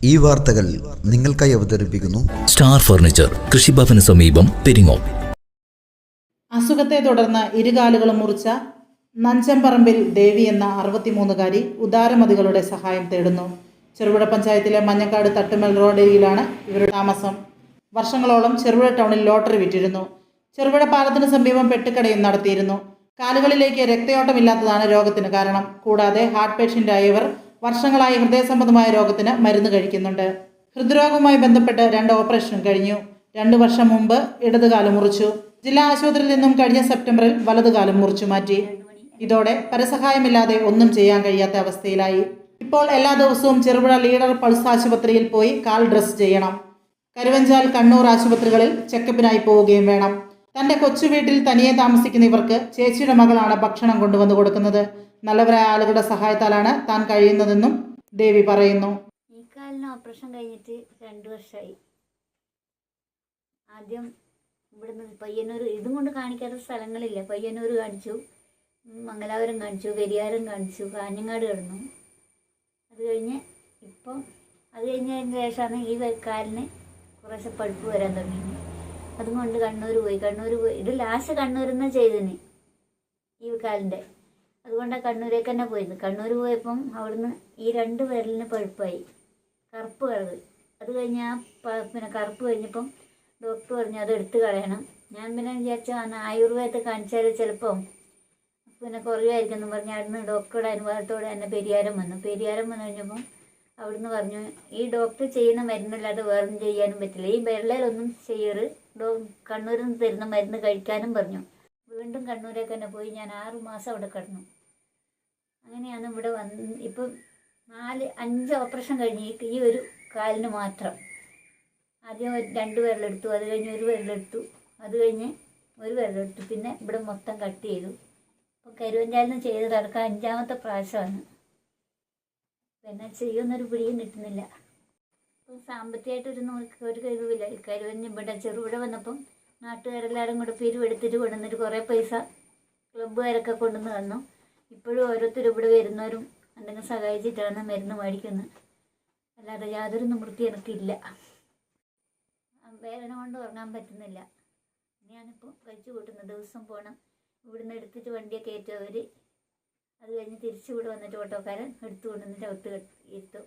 ഈ വാർത്തകൾ നിങ്ങൾക്കായി അവതരിപ്പിക്കുന്നു സ്റ്റാർ ഫർണിച്ചർ കൃഷിഭവന് സമീപം പെരിങ്ങോം. അസുഖത്തെ തുടർന്ന് ഇരുകാലുകളും മുറിച്ച നഞ്ചമ്പറമ്പിൽ ദേവി എന്ന അറുപത്തിമൂന്നുകാരി ഉദാരമതികളുടെ സഹായം തേടുന്നു. ചെറുപുഴ പഞ്ചായത്തിലെ മഞ്ഞക്കാട് തട്ടുമൽ റോഡിലാണ് ഇവരുടെ താമസം. വർഷങ്ങളോളം ചെറുപുഴ ടൗണിൽ ലോട്ടറി വിറ്റിരുന്നു. ചെറുപുഴ പാലത്തിന് സമീപം പെട്ടുകടയും നടത്തിയിരുന്നു. കാലുകളിലേക്ക് രക്തയോട്ടമില്ലാത്തതാണ് രോഗത്തിന് കാരണം. കൂടാതെ ഹാർട്ട് പേഷ്യന്റായ ഇവർ വർഷങ്ങളായി ഹൃദയസംബന്ധമായ രോഗത്തിന് മരുന്ന് കഴിക്കുന്നുണ്ട്. ഹൃദ്രോഗവുമായി ബന്ധപ്പെട്ട് രണ്ട് ഓപ്പറേഷനും കഴിഞ്ഞു. രണ്ടു വർഷം മുമ്പ് ഇടതുകാലം മുറിച്ചു. ജില്ലാ ആശുപത്രിയിൽ നിന്നും കഴിഞ്ഞ സെപ്റ്റംബറിൽ വലതുകാലം മുറിച്ചു മാറ്റി. ഇതോടെ പരസഹായമില്ലാതെ ഒന്നും ചെയ്യാൻ കഴിയാത്ത അവസ്ഥയിലായി. ഇപ്പോൾ എല്ലാ ദിവസവും ചെറുപുഴ ലീഡർ പൾസ് ആശുപത്രിയിൽ പോയി കാൽ ഡ്രസ് ചെയ്യണം. കരുവഞ്ചാൽ കണ്ണൂർ ആശുപത്രികളിൽ ചെക്കപ്പിനായി പോവുകയും വേണം. തന്റെ കൊച്ചു വീട്ടിൽ തനിയെ താമസിക്കുന്ന ഇവർക്ക് ചേച്ചിയുടെ മകളാണ് ഭക്ഷണം കൊണ്ടുവന്ന് കൊടുക്കുന്നത്. നല്ലവരായ ആളുകളുടെ സഹായത്താലാണ് താൻ കഴിയുന്നതെന്നും ദേവി പറയുന്നു. ഈ കാലിന് ഓപ്പറേഷൻ കഴിഞ്ഞിട്ട് രണ്ട് വർഷമായി ആദ്യം ഇവിടുന്ന് പയ്യന്നൂർ ഇതും കൊണ്ട് കാണിക്കാത്ത സ്ഥലങ്ങളില്ല. പയ്യന്നൂർ കാണിച്ചു മംഗലാപുരം കാണിച്ചു പെരിയാരം കാണിച്ചു കാഞ്ഞങ്ങാട് കിടന്നു. അത് കഴിഞ്ഞ് ഇപ്പം അത് കഴിഞ്ഞതിന് ശേഷമാണ് ഈ കാലിന് കുറേശ്ശെ പഴുപ്പ് വരാൻ തുടങ്ങിയത് അതുകൊണ്ട് കണ്ണൂർ പോയി. കണ്ണൂർ പോയി. ഇത് ലാസ്റ്റ് കണ്ണൂരിൽ നിന്ന് ചെയ്തിന് ഈ കാലിന്റെ അതുകൊണ്ടാണ് കണ്ണൂരേക്ക് തന്നെ പോയിരുന്നു കണ്ണൂർ പോയപ്പം അവിടുന്ന് ഈ രണ്ട് വിരലിന് പഴുപ്പായി. കറുപ്പ് കളറ്. അത് കഴിഞ്ഞ് ആ പിന്നെ കറുപ്പ് കഴിഞ്ഞപ്പം ഡോക്ടർ പറഞ്ഞു അത് എടുത്തു കളയണം. ഞാൻ പിന്നെ വിചാരിച്ചു ആയുർവേദത്തെ കാണിച്ചാൽ ചിലപ്പം? പിന്നെ കുറയുമായിരിക്കും എന്ന് പറഞ്ഞ് അവിടുന്ന് ഡോക്ടറുടെ അനുഭവത്തോടെ തന്നെ പെരിയാരം വന്നു. പെരിയാരം വന്നു കഴിഞ്ഞപ്പം അവിടുന്ന് പറഞ്ഞു ഈ ഡോക്ടർ ചെയ്യുന്ന മരുന്നല്ലാതെ വേറൊന്നും ചെയ്യാനും പറ്റില്ല. ഈ വിരലിലൊന്നും ചെയ്യറ് ഡോ കണ്ണൂരിൽ നിന്ന് തരുന്ന മരുന്ന് കഴിക്കാനും പറഞ്ഞു. വീണ്ടും കണ്ണൂരേക്ക് തന്നെ പോയി. ഞാൻ ആറു മാസം അവിടെ കിടന്നു. അങ്ങനെയാണ് ഇവിടെ വന്ന് ഇപ്പം നാല് അഞ്ച് ഓപ്പറേഷൻ കഴിഞ്ഞ് ഈ- ഒരു കാലിന് മാത്രം. ആദ്യം രണ്ട് വിരലെടുത്തു അത് കഴിഞ്ഞ് ഒരു വിരലെടുത്തു അത് കഴിഞ്ഞ് ഒരു വിരലെടുത്തു. പിന്നെ ഇവിടെ മൊത്തം കട്ട് ചെയ്തു. അപ്പം കരുവഞ്ചാലിന് ചെയ്ത് നടക്കാൻ അഞ്ചാമത്തെ പ്രാവശ്യമാണ്. പിന്നെ ചെയ്യുന്നൊരു പിടിയും കിട്ടുന്നില്ല. സാമ്പത്തികമായിട്ടൊരു നോക്ക് ഒരു കഴിവില്ല കരുവഞ്ഞ് ഇവിടെ ചെറുവിടെ വന്നപ്പം നാട്ടുകാരെല്ലാവരും കൂടെ പിരിവെടുത്തിട്ട് കൊണ്ടുവന്നിട്ട് കുറേ പൈസ ക്ലബ്ബുകാരൊക്കെ കൊണ്ടുവന്ന് തന്നു. ഇപ്പോഴും ഓരോരുത്തരും ഇവിടെ വരുന്നവരും എന്തെങ്കിലും സഹായിച്ചിട്ടാണ് മരുന്ന് മേടിക്കുന്നത് അല്ലാതെ യാതൊരു നിവൃത്തി എനിക്കില്ല. വേദന കൊണ്ട് ഉറങ്ങാൻ പറ്റുന്നില്ല. ഞാനിപ്പോൾ കഴിച്ചു കൂട്ടുന്ന ദിവസം പോകണം ഇവിടുന്ന് എടുത്തിട്ട് വണ്ടിയെ കയറ്റും അത് കഴിഞ്ഞ് തിരിച്ചു ഇവിടെ വന്നിട്ട് ഓട്ടോക്കാരൻ എടുത്തു കൊണ്ടുവന്നിട്ട് ഒത്ത് ഇരുത്തും.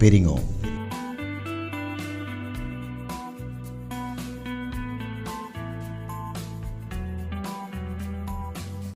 പെരിങ്ങോം